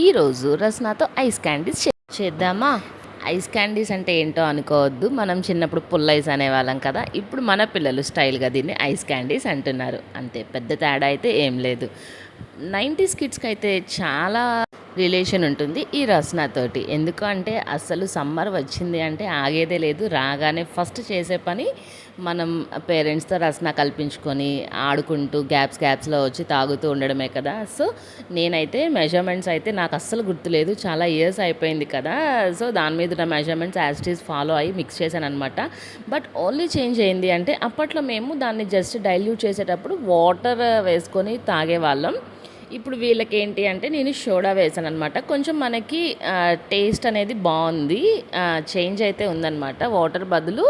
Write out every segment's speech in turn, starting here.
ఈరోజు రస్నాతో ice candies చేద్దామా? ఐస్ క్యాండీస్ అంటే ఏంటో అనుకోవద్దు. మనం చిన్నప్పుడు పుల్ల ఐస్ అనేవాళ్ళం కదా. ఇప్పుడు మన పిల్లలు స్టైల్గా దీన్ని ఐస్ క్యాండీస్ అంటున్నారు. అంతే పెద్ద తేడా అయితే ఏం లేదు. నైంటీస్ కిడ్స్కి అయితే చాలా రిలేషన్ ఉంటుంది. ఈ రస్నాతోటి ఎందుకంటే ఎందుకు అంటే అసలు సమ్మర్ వచ్చింది అంటే ఆగేదే లేదు. రాగానే ఫస్ట్ చేసే పని మనం పేరెంట్స్తో రసన కల్పించుకొని ఆడుకుంటూ గ్యాప్స్ గ్యాప్స్లో వచ్చి తాగుతూ ఉండడమే కదా. సో నేనైతే మెజర్మెంట్స్ అయితే నాకు అస్సలు గుర్తులేదు చాలా ఇయర్స్ అయిపోయింది కదా. సో దాని మీద నా measurements as it is follow అయ్యి మిక్స్ చేశాను అనమాట బట్ ఓన్లీ చేంజ్ అయింది అంటే అప్పట్లో మేము దాన్ని జస్ట్ డైల్యూట్ చేసేటప్పుడు వాటర్ వేసుకొని తాగేవాళ్ళం. ఇప్పుడు వీళ్ళకి ఏంటి అంటే నేను సోడా వేసాను అనమాట కొంచెం మనకి టేస్ట్ అనేది బాగుంది. చేంజ్ అయితే ఉందన్నమాట. వాటర్ బదులు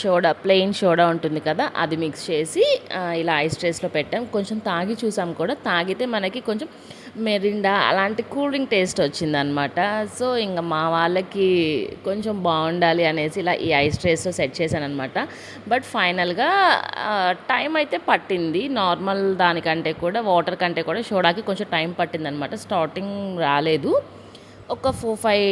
సోడా ప్లెయిన్ సోడా ఉంటుంది కదా అది మిక్స్ చేసి ఇలా ఐస్ ట్రేస్లో పెట్టాం. కొంచెం తాగి చూసాం కూడా. తాగితే మనకి కొంచెం మెరిండా అలాంటి కూల్ డ్రింక్ టేస్ట్ వచ్చిందనమాట సో ఇంకా మా వాళ్ళకి కొంచెం బాగుండాలి అనేసి ఇలా ఈ ఐస్ ట్రేస్లో సెట్ చేశాను అనమాట బట్ ఫైనల్గా టైం అయితే పట్టింది. నార్మల్ దానికంటే కూడా వాటర్ కంటే కూడా సోడాకి కొంచెం టైం పట్టింది అనమాట స్టార్టింగ్ రాలేదు. ఒక ఫోర్ ఫైవ్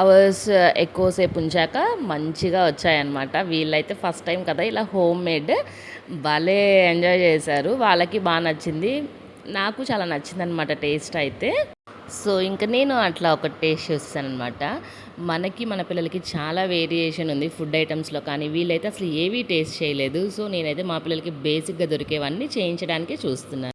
అవర్స్ uh, ఎక్కువసేపు ఉంచాక మంచిగా వచ్చాయన్నమాట. వీళ్ళైతే ఫస్ట్ టైం కదా ఇలా హోమ్ మేడ్ భలే ఎంజాయ్ చేశారు. వాళ్ళకి బాగా నచ్చింది. నాకు చాలా నచ్చింది అనమాట టేస్ట్ అయితే. సో ఇంకా నేను అట్లా ఒక టేస్ట్ చేస్తాను అనమాట మనకి మన పిల్లలకి చాలా వేరియేషన్ ఉంది ఫుడ్ ఐటమ్స్లో కానీ వీళ్ళైతే అసలు ఏవీ టేస్ట్ చేయలేదు. సో నేనైతే మా పిల్లలకి బేసిక్గా దొరికేవన్నీ చేయించడానికి చూస్తున్నాను.